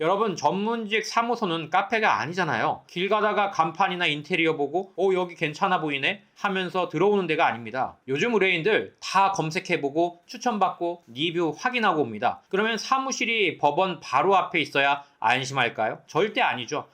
여러분 전문직 사무소는 카페가 아니잖아요. 길 가다가 간판이나 인테리어 보고 어 여기 괜찮아 보이네 하면서 들어오는 데가 아닙니다. 요즘 의뢰인들 다 검색해보고 추천받고 리뷰 확인하고 옵니다. 그러면 사무실이 법원 바로 앞에 있어야 안심할까요? 절대 아니죠.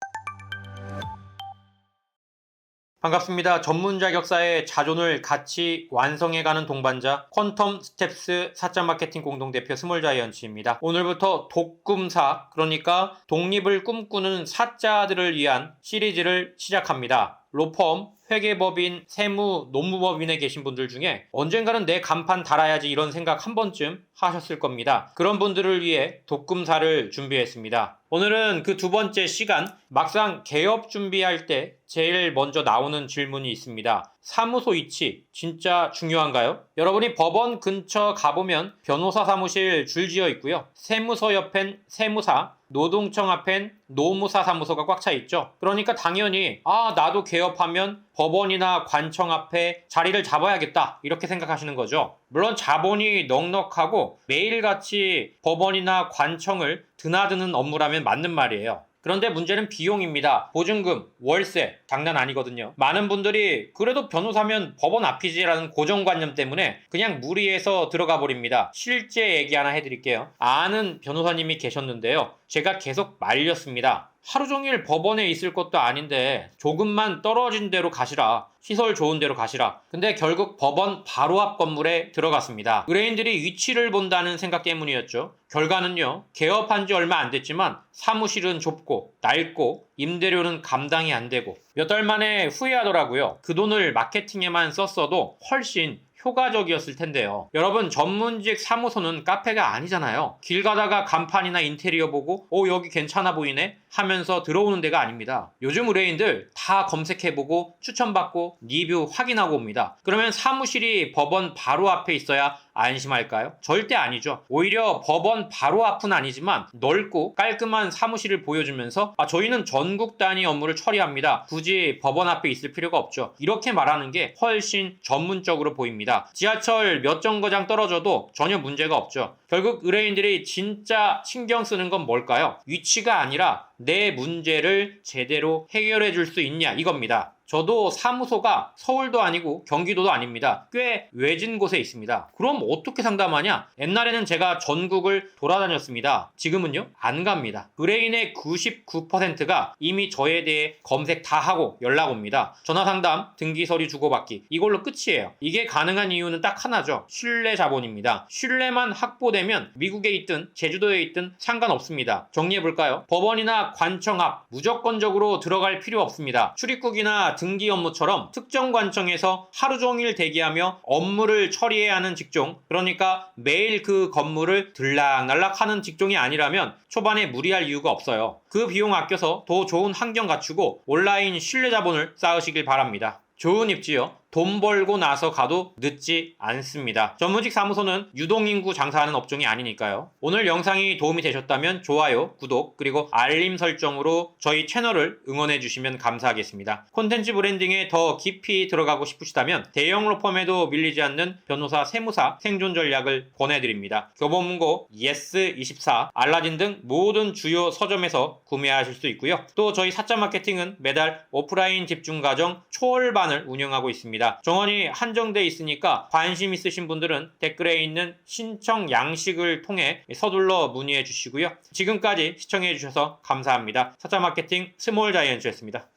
반갑습니다. 전문 자격사의 자존을 같이 완성해가는 동반자 퀀텀 스텝스 사자 마케팅 공동대표 스몰 자이언츠입니다. 오늘부터 독금사 그러니까 독립을 꿈꾸는 사자들을 위한 시리즈를 시작합니다. 로펌, 회계법인, 세무, 노무법인에 계신 분들 중에 언젠가는 내 간판 달아야지 이런 생각 한 번쯤 하셨을 겁니다. 그런 분들을 위해 독금사를 준비했습니다. 오늘은 그 두 번째 시간, 막상 개업 준비할 때 제일 먼저 나오는 질문이 있습니다. 사무소 위치 진짜 중요한가요? 여러분이 법원 근처 가보면 변호사 사무실 줄지어 있고요. 세무서 옆엔 세무사, 노동청 앞엔 노무사 사무소가 꽉 차 있죠. 그러니까 당연히 아 나도 개업하면 법원이나 관청 앞에 자리를 잡아야겠다 이렇게 생각하시는 거죠. 물론 자본이 넉넉하고 매일같이 법원이나 관청을 드나드는 업무라면 맞는 말이에요. 그런데 문제는 비용입니다. 보증금, 월세, 장난 아니거든요. 많은 분들이 그래도 변호사면 법원 앞이지라는 고정관념 때문에 그냥 무리해서 들어가 버립니다. 실제 얘기 하나 해드릴게요. 아는 변호사님이 계셨는데요. 제가 계속 말렸습니다. 하루 종일 법원에 있을 것도 아닌데 조금만 떨어진 데로 가시라. 시설 좋은 데로 가시라. 근데 결국 법원 바로 앞 건물에 들어갔습니다. 의뢰인들이 위치를 본다는 생각 때문이었죠. 결과는요. 개업한 지 얼마 안 됐지만 사무실은 좁고 낡고 임대료는 감당이 안 되고 몇 달 만에 후회하더라고요. 그 돈을 마케팅에만 썼어도 훨씬 효과적이었을 텐데요. 여러분 전문직 사무소는 카페가 아니잖아요. 길 가다가 간판이나 인테리어 보고 어 여기 괜찮아 보이네 하면서 들어오는 데가 아닙니다. 요즘 의뢰인들 다 검색해보고 추천받고 리뷰 확인하고 옵니다. 그러면 사무실이 법원 바로 앞에 있어야 안심할까요? 절대 아니죠. 오히려 법원 바로 앞은 아니지만 넓고 깔끔한 사무실을 보여주면서 아, 저희는 전국 단위 업무를 처리합니다. 굳이 법원 앞에 있을 필요가 없죠. 이렇게 말하는 게 훨씬 전문적으로 보입니다. 지하철 몇 정거장 떨어져도 전혀 문제가 없죠. 결국 의뢰인들이 진짜 신경 쓰는 건 뭘까요? 위치가 아니라 내 문제를 제대로 해결해 줄 수 있냐 이겁니다. 저도 사무소가 서울도 아니고 경기도도 아닙니다. 꽤 외진 곳에 있습니다. 그럼 어떻게 상담하냐? 옛날에는 제가 전국을 돌아다녔습니다. 지금은요? 안 갑니다. 의뢰인의 99%가 이미 저에 대해 검색 다 하고 연락 옵니다. 전화 상담, 등기 서류 주고받기. 이걸로 끝이에요. 이게 가능한 이유는 딱 하나죠. 신뢰 자본입니다. 신뢰만 확보되면 미국에 있든 제주도에 있든 상관없습니다. 정리해 볼까요? 법원이나 관청 앞 무조건적으로 들어갈 필요 없습니다. 출입국이나 등기 업무처럼 특정 관청에서 하루 종일 대기하며 업무를 처리해야 하는 직종, 그러니까 매일 그 건물을 들락날락 하는 직종이 아니라면 초반에 무리할 이유가 없어요. 그 비용 아껴서 더 좋은 환경 갖추고 온라인 신뢰 자본을 쌓으시길 바랍니다. 좋은 입지요. 돈 벌고 나서 가도 늦지 않습니다. 전문직 사무소는 유동인구 장사하는 업종이 아니니까요. 오늘 영상이 도움이 되셨다면 좋아요, 구독, 그리고 알림 설정으로 저희 채널을 응원해 주시면 감사하겠습니다. 콘텐츠 브랜딩에 더 깊이 들어가고 싶으시다면 대형 로펌에도 밀리지 않는 변호사 세무사 생존 전략을 권해드립니다. 교보문고, 예스24, 알라딘 등 모든 주요 서점에서 구매하실 수 있고요. 또 저희 사자 마케팅은 매달 오프라인 집중 과정 초월반을 운영하고 있습니다. 정원이 한정돼 있으니까 관심 있으신 분들은 댓글에 있는 신청 양식을 통해 서둘러 문의해 주시고요. 지금까지 시청해 주셔서 감사합니다. 사자 마케팅 스몰 자이언츠였습니다.